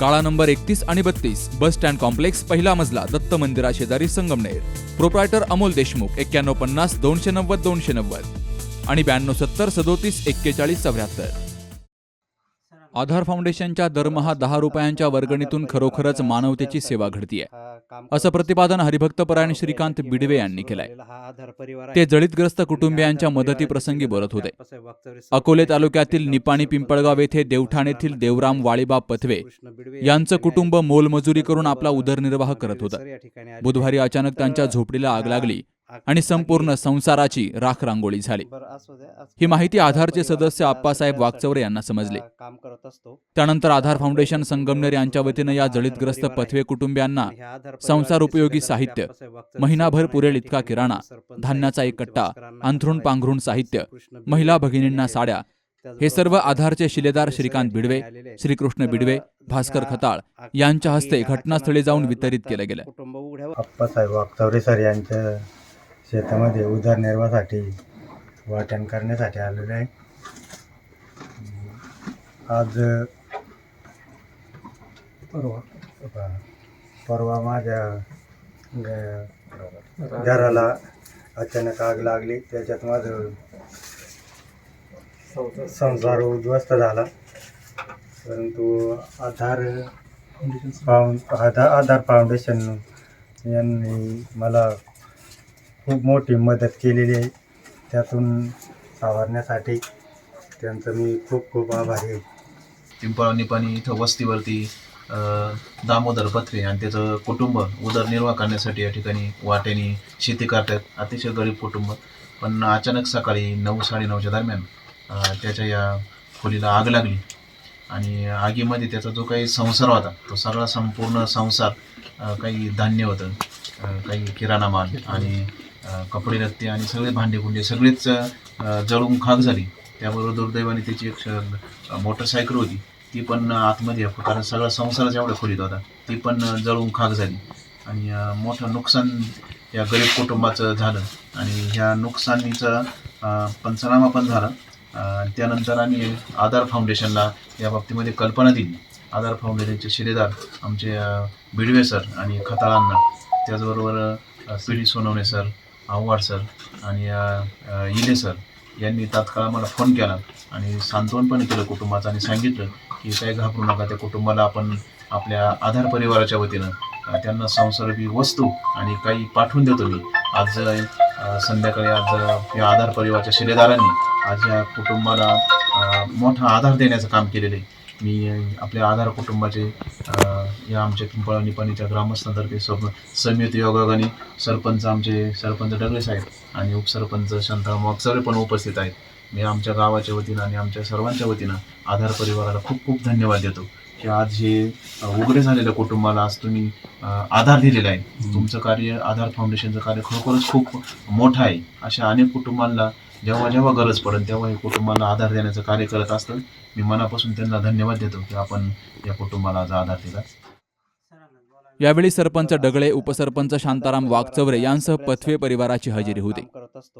काळा नंबर एकतीस आणि बत्तीस बस स्टँड कॉम्प्लेक्स पहिला मजला दत्त मंदिरा शेजारी संगमनेर. प्रोप्रायटर अमोल देशमुख एक्क्याण्णव पन्नास दोनशे नव्वद दोनशे नव्वद. आणि ब्याण्णव सत्तर सदोतीस एक्केचाळीस चौऱ्याहत्तर. आधार फाउंडेशनच्या दरमहा दहा रुपयांच्या वर्गणीतून खरोखरच मानवतेची सेवा घडतीये. असं प्रतिपादन हरिभक्तपरायण श्रीकांत बिडवे यांनी केलंय. ते जळीतग्रस्त कुटुंबियांच्या मदतीप्रसंगी बोलत होते. अकोले तालुक्यातील निपाणी पिंपळगाव येथे देवठाण येथील देवराम वाळीबा पथवे यांचं कुटुंब मोलमजुरी करून आपला उदरनिर्वाह करत होतं. बुधवारी अचानक त्यांच्या झोपडीला आग लागली. आणि संपूर्ण संसाराची राख रांगोळी झाली. ही माहिती आधारचे सदस्य आप्पासाहेब वागचौरे यांना समजली. काम करत असतो. त्यानंतर आधार फाउंडेशन संगमनेर यांच्या वतीनं या जळीतग्रस्त पथवे कुटुंबियांना संसार उपयोगी साहित्य. महिनाभर पुरेल इतका किराणा धान्याचा एक कट्टा अंथरुण पांघरुण साहित्य महिला भगिनींना साड्या हे सर्व आधारचे शिलेदार श्रीकांत बिडवे श्रीकृष्ण बिडवे भास्कर खताळ यांच्या हस्ते घटनास्थळी जाऊन वितरित केलं गेलं शेतामध्ये उदरनिर्वाहासाठी वाटण करण्यासाठी आलेले आहे. आज परवा. परवा माझ्या घराला अचानक आग लागली. त्याच्यात माझं संसार. उद्ध्वस्त झाला. परंतु आधार फाउंड आधार आधार फाउंडेशन यांनी मला खूप मोठी मदत केलेली आहे. त्यातून सावरण्यासाठी त्यांचं मी खूप खूप आभारी आहे. पिंपळा इथं वस्तीवरती दामोदर पत्रे आणि त्याचं कुटुंब उदरनिर्वाह करण्यासाठी या ठिकाणी वाट्याने शेती करतात. अतिशय गरीब कुटुंब. पण अचानक सकाळी नऊ साडेनऊच्या दरम्यान त्याच्या या खोलीला आग लागली. आणि आगीमध्ये त्याचा जो काही संसार होता तो सगळा संपूर्ण संसार काही धान्य होतं काही किराणा माल आणि कपडे लत्ते आणि सगळे भांडेकुंडे सगळेच जळून खाक झाली. त्याबरोबर दुर्दैवाने त्याची एक मोटरसायकल होती. ती पण आतमध्ये कारण सगळा संसारच एवढ्या खोलीत होता. ती पण जळून खाक झाली. आणि मोठं नुकसान या गरीब कुटुंबाचं झालं. आणि ह्या नुकसानीचा पंचनामा पण झाला. त्यानंतर आम्ही आधार फाउंडेशनला या बाबतीमध्ये कल्पना दिली. आधार फाउंडेशनचे शिलेदार आमचे भिडवे बिडवे सर आणि खताळांना त्याचबरोबर P D Sonawane sir Awhad sir आणि इले सर यांनी तात्काळ मला फोन केला आणि सांत्वन पण केलं कुटुंबाचं आणि सांगितलं की काय घाबरू नका त्या कुटुंबाला आपण आपल्या आधार परिवाराच्या वतीनं त्यांना संसर्गी वस्तू आणि काही पाठवून देतो मी. आज संध्याकाळी आज या आधार परिवाराच्या शिलेदारांनी आज या कुटुंबाला मोठा आधार देण्याचं काम केलेलं आहे. मी आपल्या आधार कुटुंबाचे या आमच्या पिंपळा निपाणीच्या ग्रामस्थांतर्फे स्वप्न संयुक्त योगाने सरपंच आमचे सरपंच डगळे साहेब आणि उपसरपंच शांताराम वागचौरे पण उपस्थित आहेत. मी आमच्या गावाच्या वतीनं आणि आमच्या सर्वांच्या वतीनं आधार परिवाराला खूप खूप धन्यवाद देतो. की आज हे उघडे झालेल्या कुटुंबाला आज तुम्ही आधार दिलेला आहे. तुमचं कार्य आधार फाउंडेशनचं कार्य खरोखरच खूप मोठं आहे. अशा अनेक कुटुंबांना जेव्हा जेव्हा गरज पडेल तेव्हा हे कुटुंबाला आधार देण्याचं कार्य करत असतं मी मनापासून त्यांना धन्यवाद देतो की आपण या कुटुंबाला आज आधार दिला. यावेळी सरपंच डगळे उपसरपंच शांताराम वागचौरे यांसह पथवे परिवाराची हजेरी होती.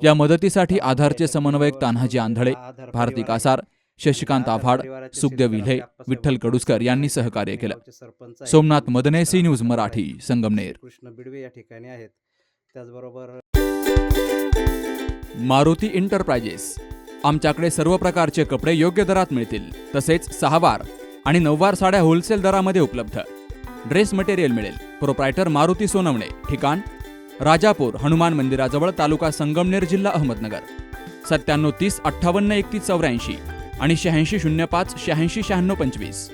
या मदतीसाठी आधारचे समन्वयक तान्हाजी आंधळे भारती कासार शशिकांत आव्हाड सुखदेव विल्हे विठ्ठल कडुसकर यांनी सहकार्य केलं. Somnath Madane C news Marathi Sangamner. Krishna Bidwe या ठिकाणी आहेत. त्याचबरोबर मारुती एंटरप्राइजेस. आमच्याकडे सर्व प्रकारचे कपडे योग्य दरात मिळतील. तसेच सहावार आणि नऊवार साड्या होलसेल दरामध्ये उपलब्ध. ड्रेस मटेरियल मिळेल. प्रोप्रायटर मारुती सोनवणे. ठिकाण राजापूर हनुमान मंदिराजवळ तालुका संगमनेर जिल्हा अहमदनगर. सत्त्याण्णव तीस अठ्ठावन्न एकतीस चौऱ्याऐंशी. आणि शहाऐंशी शून्य पाच शहाऐंशी शहाण्णव पंचवीस.